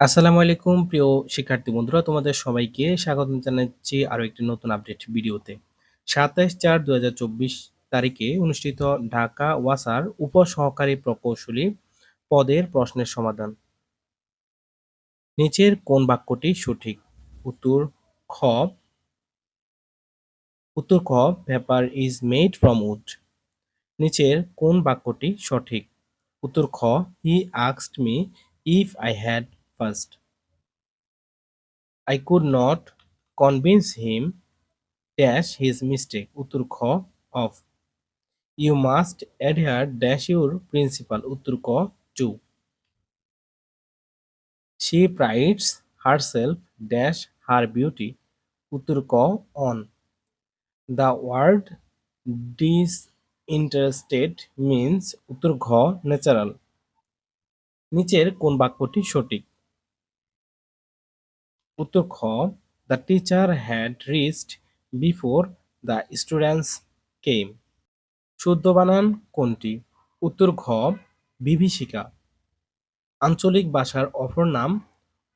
আসসালামু আলাইকুম, প্রিয় শিক্ষার্থী বন্ধুরা, তোমাদের সবাইকে স্বাগত জানাচ্ছি আরও একটি নতুন আপডেট ভিডিওতে। সাতাইশ চার দু তারিখে অনুষ্ঠিত ঢাকা ওয়াসার উপসহকারী প্রকৌশলী পদের প্রশ্নের সমাধান। নিচের কোন বাক্যটি সঠিক? উত্তর খ। উত্তর খ paper is made from wood নিচের কোন বাক্যটি সঠিক? উত্তর খ he আক্সড me if I had first I could not convince him dash his mistake উত্তর খ of you must adhere dash your principal উত্তর ক to she prides herself dash her beauty উত্তর ক on the word disinterested means উত্তর ঘ natural নিচের কোন বাক্যটি সঠিক উত্তর খ the teacher had reached before the students came শুদ্ধ বানান কোনটি? উত্তর ঘ, বিভীষিকা। আঞ্চলিক ভাষার অপর নাম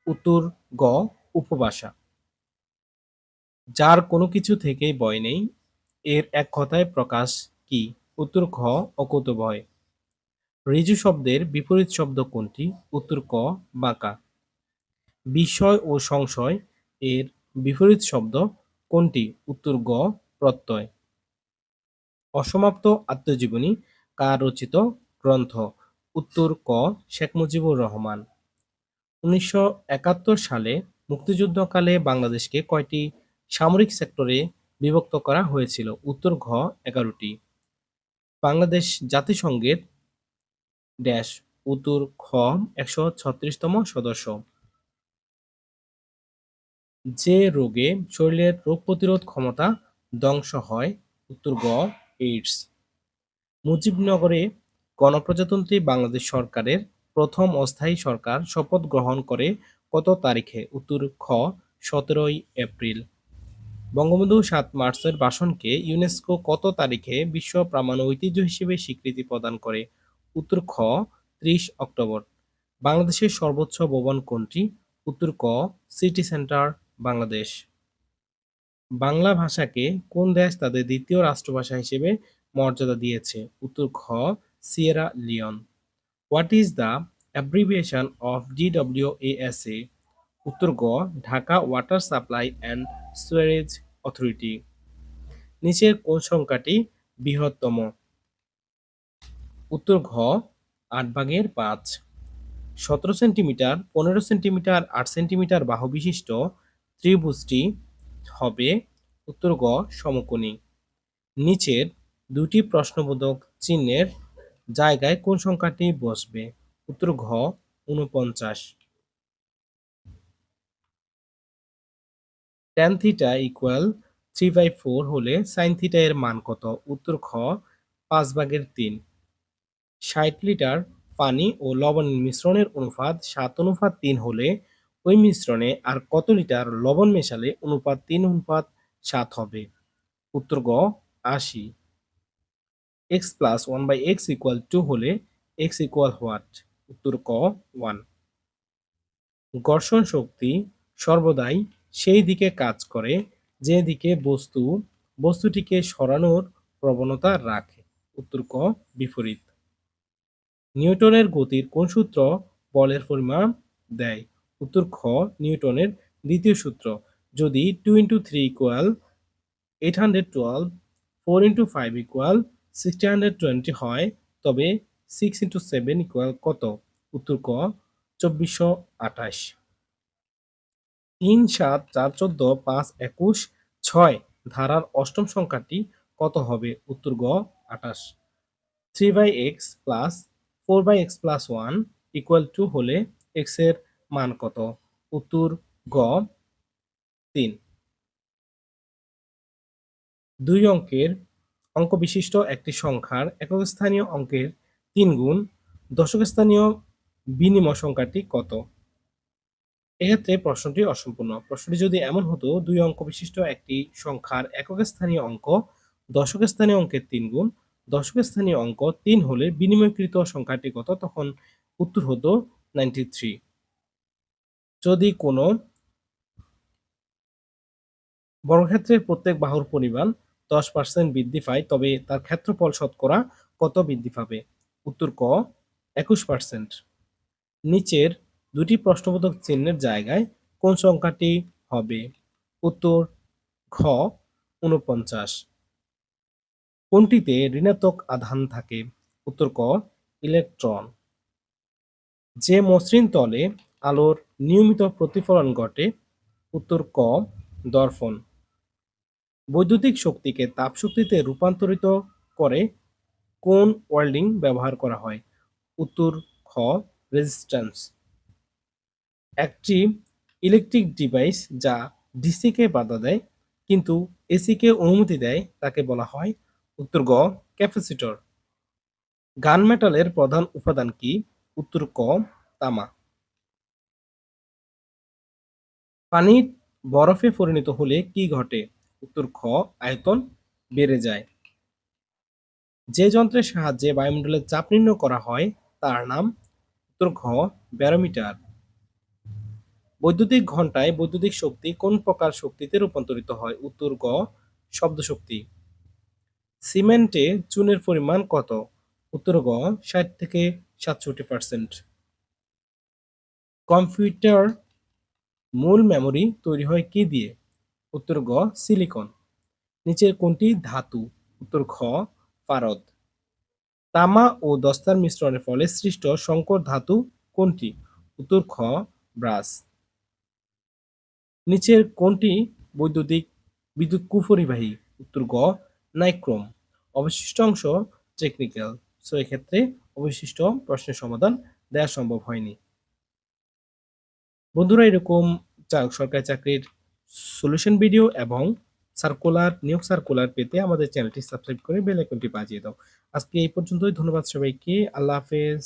উত্তর গ, উপভাষা। যার কোনো কিছু থেকেই ভয় নেই, এর এক কথায় প্রকাশ কি? উত্তর খ অকুত ভয়। ঋজু শব্দের বিপরীত শব্দ কোনটি? উত্তর ক, বাঁকা। বিস্ময় ও সংশয় এর বিপরীত শব্দ কোনটি? উত্তর গ, প্রত্যয়। অসমাপ্ত আত্মজীবনী কার রচিত গ্রন্থ। উত্তর ক, শেখ মুজিবুর রহমান। উনিশশো একাত্তর সালে মুক্তিযুদ্ধকালে বাংলাদেশকে কয়টি সামরিক সেক্টরে বিভক্ত করা হয়েছিল? উত্তর ঘ, এগারোটি। বাংলাদেশ জাতিসংঘের ড্যাশ। উত্তর খ, একশো ছত্রিশতম সদস্য। যে রোগে শরীরের রোগ প্রতিরোধ ক্ষমতা ধ্বংস হয়, উত্তর গ এইডস মুজিবনগরে গণপ্রজাতন্ত্রী বাংলাদেশ সরকারের প্রথম অস্থায়ী সরকার শপথ গ্রহণ করে কত তারিখে? উত্তর খ, সতেরোই এপ্রিল। বঙ্গবন্ধু সাত মার্চের ভাষণকে ইউনেস্কো কত তারিখে বিশ্ব প্রামাণ্য ঐতিহ্য হিসেবে স্বীকৃতি প্রদান করে? উত্তর খ, ত্রিশ অক্টোবর। বাংলাদেশের সর্বোচ্চ ভবন কোনটি? উত্তর ক, সিটি সেন্টার বাংলাদেশ। বাংলা ভাষাকে কোন দেশ তাদের দ্বিতীয় রাষ্ট্রভাষা হিসেবে মর্যাদা দিয়েছে? উত্তর খ, Sierra Leone. What is the abbreviation of DW DWASA উত্তর গ, Dhaka water supply and sewerage authority নিচের কোন সংখ্যাটি বৃহত্তম? উত্তর ঘ, আট ভাগের পাঁচ। সতেরো সেন্টিমিটার, পনেরো সেন্টিমিটার, আট সেন্টিমিটার বাহু বিশিষ্ট ত্রিভুজটি হবে উত্তর গ সমকোণী। নিচের দুটি প্রশ্নবোধক চিহ্নের জায়গায় কোন সংখ্যাটি বসবে? উত্তর ঘ উনপঞ্চাশ tan theta equal three by four হলে সাইন থিটা এর মান কত? উত্তর খ পাঁচ ভাগের তিন। ষাট লিটার পানি ও লবণের মিশ্রণের অনুপাত সাত অনুপাত তিন হলে ওই মিশ্রণে আর কত লিটার লবণ মেশালে অনুপাত তিন অনুপাত সাত হবে? উত্তর গ, আশি। X plus one by x equal two হলে এক্স ইকুয়াল হোয়াট উত্তর ক ওয়ান ঘর্ষণ শক্তি সর্বদাই সেই দিকে কাজ করে, যে দিকে বস্তু, বস্তুটিকে সরানোর প্রবণতা রাখে। উত্তর ক, বিপরীত। নিউটনের গতির কোন সূত্র বলের পরিমাণ দেয়? উত্তর খ নিউটনের দ্বিতীয় সূত্র। যদি two into three equal eight hundred twelve four into five equal sixty hundred twenty হয়, তবে সিক্স ইন্টু সেভেন ইকুয়াল কত? উত্তর ক, চব্বিশশো আঠাশ। তিন সাত চার চোদ্দ পাঁচ একুশ ছয় ধারার অষ্টম সংখ্যাটি কত হবে? উত্তর গ, আঠাশ। Three by x plus four by x plus one equal two হলে এক্সের মান কত? উত্তর গ, তিন। দুই অঙ্কের অঙ্ক বিশিষ্ট একটি সংখ্যার একক স্থানীয় অঙ্কের তিন গুণ দশক স্থানীয় বিনিময় সংখ্যাটি কত? এক্ষেত্রে প্রশ্নটি অসম্পূর্ণ। প্রশ্নটি যদি এমন হতো, দুই অঙ্ক বিশিষ্ট একটি সংখ্যার একক স্থানীয় অঙ্ক দশক স্থানীয় অঙ্কের তিন গুণ দশক স্থানীয় অঙ্ক তিন হলে বিনিময়কৃত সংখ্যাটি কত? তখন উত্তর হতো নাইনটি থ্রি যদি কোনো বর্গক্ষেত্রের প্রত্যেক বাহুর পরিমাণ দশ পার্সেন্ট বৃদ্ধি পায়, তবে তার ক্ষেত্রফল শতকরা কত বৃদ্ধি পাবে? উত্তর ক, একুশ পার্সেন্ট নিচের দুটি প্রশ্নবোধক চিহ্নের জায়গায় কোন সংখ্যাটি হবে? উত্তর ঘ উনপঞ্চাশ কোনটিতে ঋণাত্মক আধান থাকে? উত্তর ক, ইলেকট্রন। যে মসৃণ তলে আলোর নিয়মিত প্রতিফলন ঘটে উত্তর ক, দর্পণ। বৈদ্যুতিক শক্তিকে তাপশক্তিতে রূপান্তরিত করে কোন ওয়েল্ডিং ব্যবহার করা হয়? উত্তর খ রেজিস্ট্যান্স একটি ইলেকট্রিক ডিভাইস যা ডিসিকে বাধা দেয়, কিন্তু এসিকে অনুমতি দেয়, তাকে বলা হয় উত্তর গ ক্যাপাসিটর গান মেটালের প্রধান উপাদান কি? উত্তর ক, তামা। পানি বরফে পরিণত হলে কি ঘটে? উত্তর খ, আয়তন বেড়ে যায়। যে যন্ত্রের সাহায্যে বায়ুমণ্ডলের চাপ নির্ণয় করা হয়, তার নাম উত্তর ঘ, ব্যারোমিটার। বৈদ্যুতিক ঘন্টায় বৈদ্যুতিক শক্তি কোন প্রকার শক্তিতে রূপান্তরিত হয়? উত্তর গ শব্দ শক্তি সিমেন্টে চুনের পরিমাণ কত? উত্তর গ, ষাট থেকে সাতষট্টি পার্সেন্ট। কম্পিউটার মূল মেমরি তৈরি হয় কি দিয়ে? উত্তর গ সিলিকন নিচের কোনটি? ধাতু। উত্তর খ পারদ তামা ও দস্তার মিশ্রণের ফলে সৃষ্ট সংকর ধাতু কোনটি? উত্তর খ ব্রাস নিচের কোনটি বৈদ্যুতিক বিদ্যুৎ কুপরিবাহী? উত্তর গ, নাইক্রোম। অবশিষ্ট অংশ টেকনিক্যাল সো এক্ষেত্রে অবশিষ্ট প্রশ্নের সমাধান দেওয়া সম্ভব হয়নি। বন্ধুরা, এরকম সরকারি চাকরির সলিউশন ভিডিও এবং সার্কুলার নিয়োগ সার্কুলার পেতে আমাদের চ্যানেলটি সাবস্ক্রাইব করে বেল আইকনটি বাজিয়ে দাও। আজকে এই পর্যন্তই, ধন্যবাদ সবাইকে, আল্লাহ হাফেজ।